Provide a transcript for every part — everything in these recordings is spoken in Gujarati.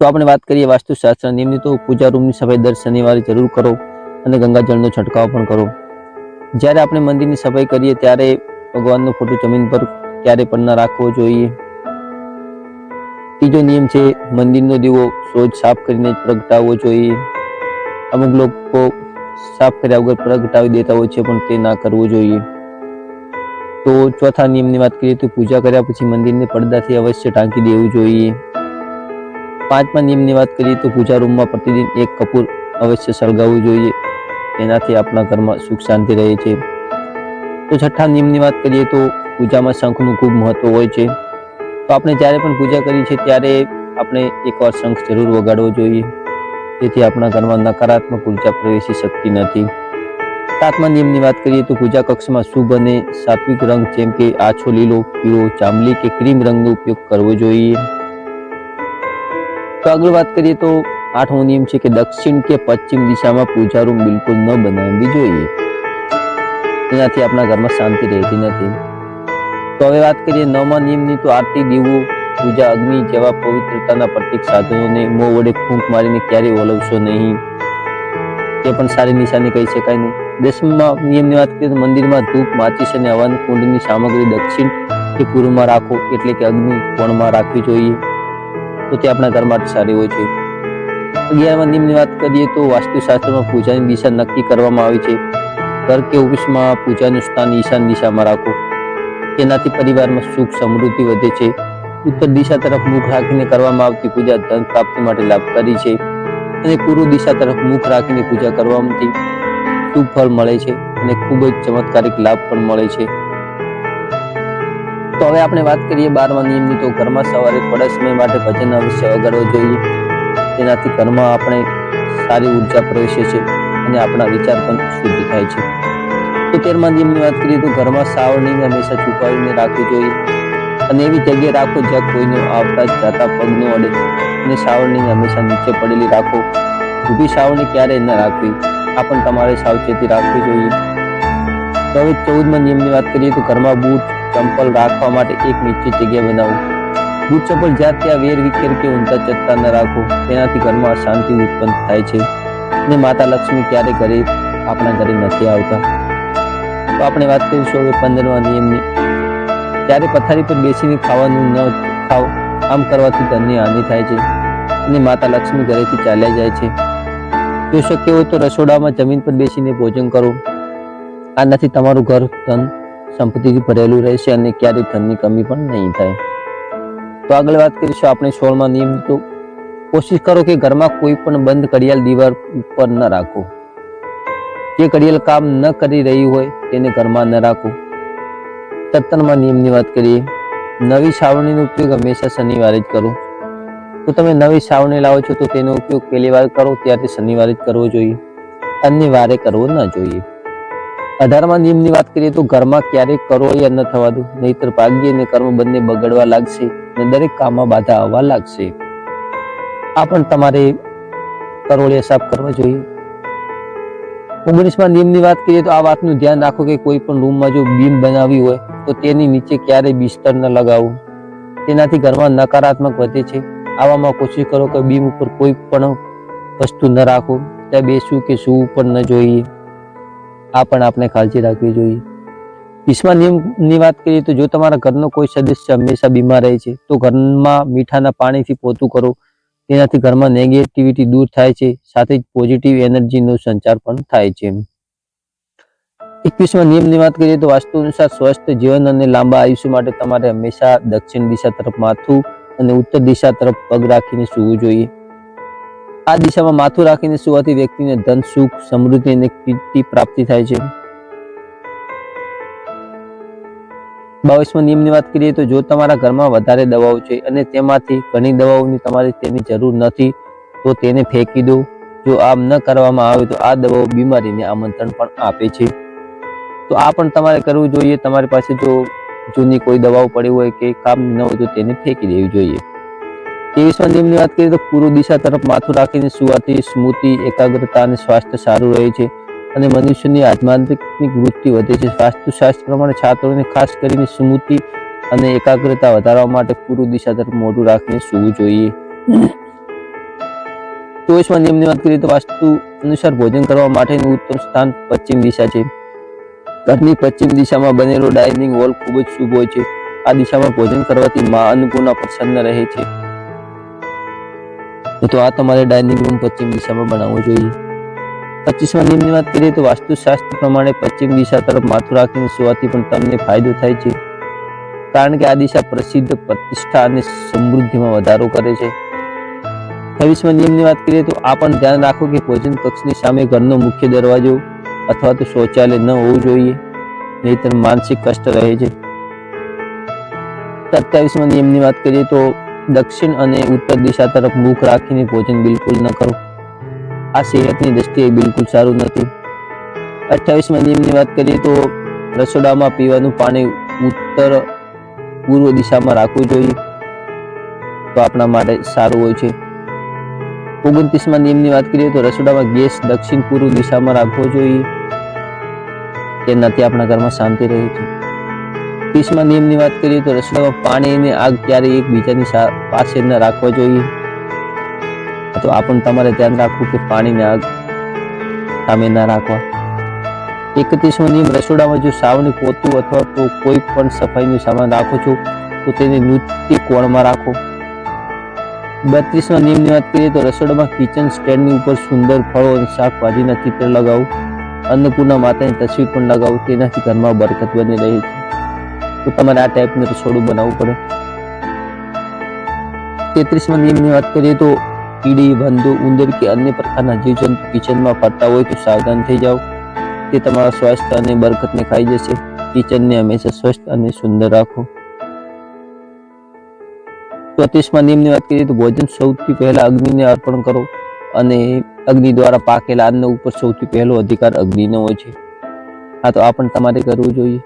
તો આપણે વાત કરીએ વાસ્તુશાસ્ત્ર નિયમની, તો પૂજા રૂમની સફાઈ દર શનિવારે જરૂર કરો અને ગંગાજળનો છંટકાવ પણ કરો. જ્યારે આપણે મંદિરની સફાઈ કરીએ ત્યારે ભગવાનનો ફોટો જમીન પર ક્યારે પણ ના રાખવો જોઈએ. ત્રીજો નિયમ છે મંદિરનો દીવો રોજ સાફ કરીને પ્રગટાવવો જોઈએ. અમુક લોકો સાફ કર્યા વગર પ્રગટાવી દેતા હોય છે, પણ તે ના કરવું જોઈએ. તો ચોથા નિયમની વાત કરીએ તો પૂજા કર્યા પછી મંદિરને પડદાથી અવશ્ય ઢાંકી દેવું જોઈએ. પાંચમા નિયમની વાત કરીએ તો પૂજા રૂમમાં પ્રતિદિન એક કપૂર અવશ્ય સળગાવવું જોઈએ. એનાથી આપણા ઘરમાં સુખ શાંતિ રહે છે. તો છઠ્ઠા નિયમની વાત કરીએ તો પૂજામાં શંખનું ખૂબ મહત્વ હોય છે. તો આપણે જ્યારે પણ પૂજા કરી છે ત્યારે આપણે એકવાર શંખ જરૂર વગાડવો જોઈએ. જેથી આપણા ઘરમાં નકારાત્મક ઊર્જા પ્રવેશી શકતી નથી. સાતમા નિયમની વાત કરીએ તો પૂજા કક્ષમાં શુભ અને સાત્વિક રંગ જેમ કે આછો લીલો, પીળો, જાંબલી કે ક્રીમ રંગનો ઉપયોગ કરવો જોઈએ. તો આગળ વાત કરીએ તો આઠમો નિયમ છે કે દક્ષિણ કે પશ્ચિમ દિશામાં પૂજા રૂમ બિલકુલ ન બનાવવી જોઈએ. એનાથી આપણા ઘરમાં શાંતિ રહેતી નથી. તો હવે વાત કરીએ નવમા નિયમની, તો આરતી, દીવો, પૂજા, અગ્નિ જેવા પવિત્રતાના પ્રતીક સાધનોને મોં વડે ફૂંક મારીને ક્યારેય ઓલવશો નહીં. તે પણ સારી નિશાની કહી શકાય નહીં દસમા નિયમની વાત કરીએ તો મંદિરમાં ધૂપ, માચીસ અને હવન કુંડની સામગ્રી દક્ષિણ કે પૂર્વમાં રાખો, એટલે કે અગ્નિ કોણમાં રાખવી જોઈએ. તો તે આપણા ઘર માટે સારી હોય છે. અગિયારમાં નિયમની વાત કરીએ તો વાસ્તુશાસ્ત્રમાં પૂજાની દિશા નક્કી કરવામાં આવી છે. ઘર કે ઓફિસમાં પૂજાનું સ્થાન ઈશાન દિશામાં રાખો. તેનાથી પરિવારમાં સુખ સમૃદ્ધિ વધે છે. ઉત્તર દિશા તરફ મુખ રાખીને કરવામાં આવતી પૂજા ધન પ્રાપ્તિ માટે લાભકારી છે. અને પૂર્વ દિશા તરફ મુખ રાખીને પૂજા કરવાથી શુભ ફળ મળે છે અને ખૂબ જ ચમત્કારિક લાભ પણ મળે છે. તો હવે આપણે વાત કરીએ બારમા નિયમની. તો ઘરમાં સવારે થોડા સમય માટે ભજન અવશ્ય વગાડવો જોઈએ. તેનાથી ઘરમાં આપણે સારી ઊર્જા પ્રવેશે છે અને આપણા વિચાર પણ શુદ્ધ થાય છે. તો તેરમા નિયમની વાત કરીએ તો ઘરમાં સાવરણીને હંમેશા છુપાવીને રાખવી જોઈએ. અને એવી જગ્યાએ રાખો જ્યાં કોઈનો આવતા જતા પગ ન અડે અને સાવરણીને હંમેશા નીચે પડેલી રાખો. ઊભી સાવરણી ક્યારેય ન રાખવી. આ પણ તમારે સાવચેતી રાખવી જોઈએ. તો હવે ચૌદમા નિયમની વાત કરીએ તો ઘરમાં બૂટ ચંપલ રાખવા માટે એક નિશ્ચિત જગ્યા બનાવો. બૂટ ચંપલ જ્યાં ત્યાં વેર વિખેર કે ઊંધા ચત્તા ન રાખો, તેનાથી ઘરમાં અશાંતિ ઉત્પન્ન થાય છે. અને માતા લક્ષ્મી ક્યારે ઘરે આપણા ઘરે નથી આવતા? તો આપણે વાત કરીશું હવે પંદરમા નિયમની. ત્યારે પથારી પર બેસીને ખાવાનું ન ખાઓ આમ કરવાથી ધનની હાનિ થાય છે. અને માતા લક્ષ્મી ઘરેથી ચાલ્યા જાય છે. જો શક્ય હોય તો રસોડામાં જમીન પર બેસીને ભોજન કરો. આનાથી તમારું ઘર ધન સંપત્તિથી ભરેલું રહેશે અને ક્યારેય ધનની કમી પણ નહીં થાય. તો આગળ વાત કરીશું આપણે સોળમાં નિયમ તો કોશિશ કરો કે ઘરમાં કોઈ પણ બંધ ઘડિયાળ દીવાર ઉપર ન રાખો. જે ઘડિયાળ કામ ન કરી રહી હોય તેને ઘરમાં ન રાખો. સત્તરમાં નિયમની વાત કરીએ. નવી છાવણીનો ઉપયોગ હંમેશા શનિવારે જ કરો. તો તમે નવી છાવણી લાવો છો તો તેનો ઉપયોગ પહેલી વાર કરો ત્યારે શનિવારે જ કરવો જોઈએ. અન્ય વારે કરવો ન જોઈએ. અઢારમાં નિયમની વાત કરીએ તો ઘરમાં ક્યારેક કરો યા ન થવા દો નહીતર ભાગ્ય અને કર્મ બંને બગડવા લાગશે અને દરેક કામમાં બાધા આવવા લાગશે. આ પણ તમારે કરોળિયા સાફ કરવા જોઈએ. ઓગણીસમાં નિયમની વાત કરીએ તો આ વાતનું ધ્યાન રાખો કે કોઈ પણ રૂમમાં જો બીમ બનાવી હોય, તો તેની નીચે ક્યારેય બિસ્તર ન લગાવવું તેનાથી ઘરમાં નકારાત્મક વધે છે. આવામાં કોશિશ કરો કે બીમ ઉપર કોઈ પણ વસ્તુ ન રાખો. ત્યાં બેસવું કે સૂવું પણ ન જોઈએ. આ પણ આપણે કાળજી રાખવી જોઈએ. વીસમા નિયમની વાત કરીએ તો જો તમારા ઘરનો કોઈ સદસ્ય હંમેશા બીમાર રહે છે, તો ઘરમાં મીઠાના પાણીથી પોતું કરો. તેનાથી ઘરમાં નેગેટિવિટી દૂર થાય છે, સાથે જ પોઝિટિવ એનર્જીનો સંચાર પણ થાય છે. એકવીસમા નિયમની વાત કરીએ તો વાસ્તુ અનુસાર સ્વસ્થ જીવન અને લાંબા આયુષ્ય માટે તમારે હંમેશા દક્ષિણ દિશા તરફ માથું અને ઉત્તર દિશા તરફ પગ રાખીને સૂવું જોઈએ. આ દિશામાં માથું રાખીને સુવાથી વ્યક્તિને ધન, સુખ, સમૃદ્ધિ અને કીર્તિ પ્રાપ્તિ થાય છે. બાવીસમા નિયમની વાત કરીએ તો જો તમારા ઘરમાં વધારે દવાઓ છે અને તેમાંથી ઘણી દવાઓની તમારે તેની જરૂર નથી, તો તેને ફેંકી દો. જો આમ ન કરવામાં આવે તો આ દવાઓ બીમારીને આમંત્રણ પણ આપે છે. તો આ પણ તમારે કરવું જોઈએ. તમારી પાસે જો જૂની કોઈ દવાઓ પડી હોય કે કામ ન હોય તો તેને ફેંકી દેવી જોઈએ. ત્રેવીસમા નિયમની વાત કરીએ તો પૂર્વ દિશા તરફ માથું રાખીને સુવાથી સ્મૃતિ, એકાગ્રતા અને સ્વાસ્થ્ય સારું રહે છે અને મનુષ્યની આધ્યાત્મિક વૃત્તિ વધે છે. વાસ્તુશાસ્ત્ર પ્રમાણે છાત્રોને ખાસ કરીને સ્મૃતિ અને એકાગ્રતા વધારવા માટે પૂર્વ દિશા તરફ મોઢું રાખીને સૂવું જોઈએ. ચોવીસમાં નિયમની વાત કરીએ તો વાસ્તુ અનુસાર ભોજન કરવા માટેનું ઉત્તમ સ્થાન પશ્ચિમ દિશા છે. ઘરની પશ્ચિમ દિશામાં બનેલો ડાઇનિંગ હોલ ખૂબ જ શુભ હોય છે. આ દિશામાં ભોજન કરવાથી મા અન્નપૂર્ણા પ્રસન્ન રહે છે. તો આ તમારે ડાઇનિંગ રૂમ પશ્ચિમ દિશામાં બનાવવો જોઈએ. પચીસમાં નિયમની વાત કરીએ તો વાસ્તુશાસ્ત્ર પ્રમાણે પશ્ચિમ દિશા તરફ માથું રાખીને સુવાથી પણ તમને ફાયદો થાય છે. કારણ કે આ દિશા પ્રસિદ્ધ પ્રતિષ્ઠા અને સમૃદ્ધિમાં વધારો કરે છે. છવ્વીસમાં નિયમની વાત કરીએ તો આ પણ ધ્યાન રાખો કે ભોજન કક્ષની સામે ઘરનો મુખ્ય દરવાજો અથવા તો શૌચાલય ન હોવું જોઈએ, નહીતર માનસિક કષ્ટ રહે છે. સત્યાવીસમાં નિયમની વાત કરીએ તો દક્ષિણ અને ઉત્તર દિશા તરફ મુખ રાખીને ભોજન બિલકુલ ન કરો. આ સેહતની દ્રષ્ટિએ બિલકુલ સારું નથી. અઠ્યાવીસમાં નિયમની વાત કરીએ તો રસોડામાં પીવાનું પાણી ઉત્તર પૂર્વ દિશામાં રાખવું જોઈએ. તો આપણા માટે સારું હોય છે. ઓગણત્રીસમાં નિયમની વાત કરીએ તો રસોડામાં ગેસ દક્ષિણ પૂર્વ દિશામાં રાખવો જોઈએ. તેનાથી આપણા ઘરમાં શાંતિ રહે છે. ત્રીસમાં નિયમની વાત કરીએ તો રસોડામાં પાણી અને આગ ક્યારેય એકબીજાની પાસે ન રાખવા જોઈએ. તો આ પણ તમારે ધ્યાન રાખવું કે પાણીને આગ સામે ના રાખવા. એકત્રીસમો નિયમ, રસોડામાં જો સાવની પોતું અથવા તો કોઈ પણ સફાઈનું સામાન રાખો છો, તો તેને નૃત્ય કોણમાં રાખો. બત્રીસમાં નિયમની વાત કરીએ તો રસોડામાં કિચન સ્ટેન્ડની ઉપર સુંદર ફળો અને શાકભાજીના ચિત્ર લગાવો. અન્નપૂર્ણા માતાની તસવીર પણ લગાવો, તેનાથી ઘરમાં બરકત બની રહે છે. તો તમારે આ ટાઈપનું રસોડું બનાવવું પડે. તેત્રીસમાં નિયમની વાત કરીએ તો કીડી ભંધુ ઉંદર કે અન્ય પ્રકારના જીવજંતુ કિચનમાં ફરતા હોય તો સાવધાન થઈ જાઓ. તે તમારા સ્વાસ્થ્ય અને બરકતને ખાઈ જશે. કિચનને હંમેશા સ્વસ્થ અને સુંદર રાખો. ચોત્રીસમાં નિયમની વાત કરીએ તો ભોજન સૌથી પહેલા અગ્નિને અર્પણ કરો અને અગ્નિ દ્વારા પાકેલા અન્ન ઉપર સૌથી પહેલો અધિકાર અગ્નિનો હોય છે. હા તો આ પણ તમારે કરવું જોઈએ.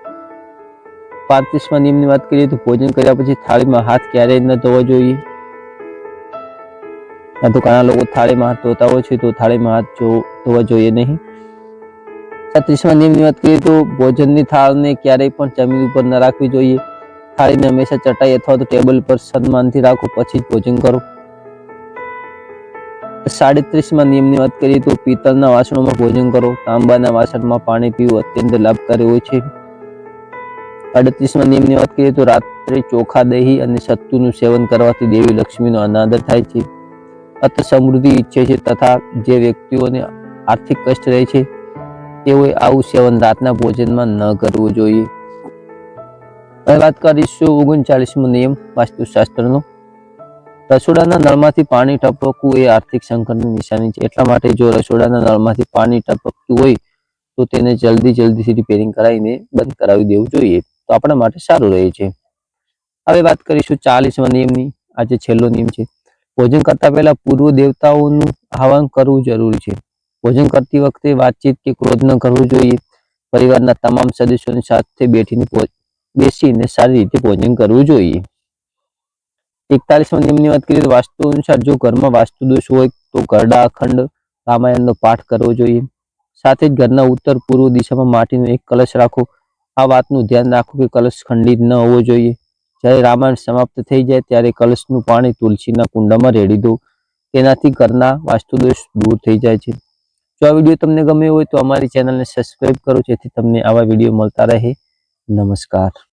પાંત્રીસમાં નિયમની વાત કરીએ તો ભોજન કર્યા પછી થાળીમાં હાથ ક્યારેય ન ધોવા જોઈએ. આ તો ઘણા લોકો થાળીમાં હાથ ધોતા હોય છે તો થાળીમાં હાથ ધોવા જોઈએ નહીં. છત્રીસમાં નિયમની વાત કરીએ તો ભોજનની થાળને ક્યારેય પણ જમીન ઉપર ન રાખવી જોઈએ. થાળીને હંમેશા ચટાઈ અથવા તો ટેબલ પર સન્માનથી રાખો, પછી જ ભોજન કરો. સાડત્રીસમાં નિયમની વાત કરીએ તો પિત્તળના વાસણોમાં ભોજન કરો. તાંબાના વાસણમાં પાણી પીવું અત્યંત લાભકારી હોય છે. અડત્રીસમાં નિયમની વાત કરીએ તો રાત્રે ચોખા દહીં અને સત્તુનું સેવન કરવાથી દેવી લક્ષ્મીનો અનાદર થાય છે. અત સમૃદ્ધિ ઈચ્છે છે તથા જે વ્યક્તિઓને આર્થિક કષ્ટ રહે છે, તેઓએ આવું સેવન રાતના ભોજનમાં ન કરવું જોઈએ. હવે વાત કરીશું ઓગણચાલીસમો નિયમ વાસ્તુશાસ્ત્રનો. રસોડાના નળમાંથી પાણી ટપકવું એ આર્થિક સંકટની નિશાની છે. એટલા માટે જો રસોડાના નળમાંથી પાણી ટપકતું હોય, તો તેને જલ્દી જલ્દીથી રિપેરિંગ કરાવીને બંધ કરાવી દેવું જોઈએ. તો આપણા માટે સારું રહે છે. હવે વાત કરીશું ચાલીસમા નિયમની. આજે છેલ્લો નિયમ છે. ભોજન કરતા પહેલા પૂર્વ દેવતાઓનું આહવાન કરવું જરૂરી છે. ભોજન કરતી વખતે વાતચીત કે ક્રોધ ન કરવું જોઈએ. પરિવારના તમામ સદસ્યોની સાથે બેઠીને બેસીને સારી રીતે ભોજન કરવું જોઈએ. એકતાલીસમાં નિયમની વાત કરીએ તો વાસ્તુ અનુસાર જો ઘરમાં વાસ્તુ દોષ હોય તો ગરડા, અખંડ, રામાયણનો પાઠ કરવો જોઈએ. સાથે જ ઘરના ઉત્તર પૂર્વ દિશામાં માટીનો એક કલશ રાખો. આ વાતનું ધ્યાન રાખો કે કલશ ખંડિત ન હોવો જોઈએ. જ્યારે રામાયણ સમાપ્ત થઈ જાય ત્યારે કલશનું પાણી તુલસીના કુંડામાં રેડી દો. તેનાથી ઘરના વાસ્તુદોષ દૂર થઈ જાય છે. જો આ વીડિયો તમને ગમ્યો હોય તો અમારી ચેનલને સબસ્ક્રાઈબ કરો જેથી તમને આવા વીડિયો મળતા રહે. નમસ્કાર.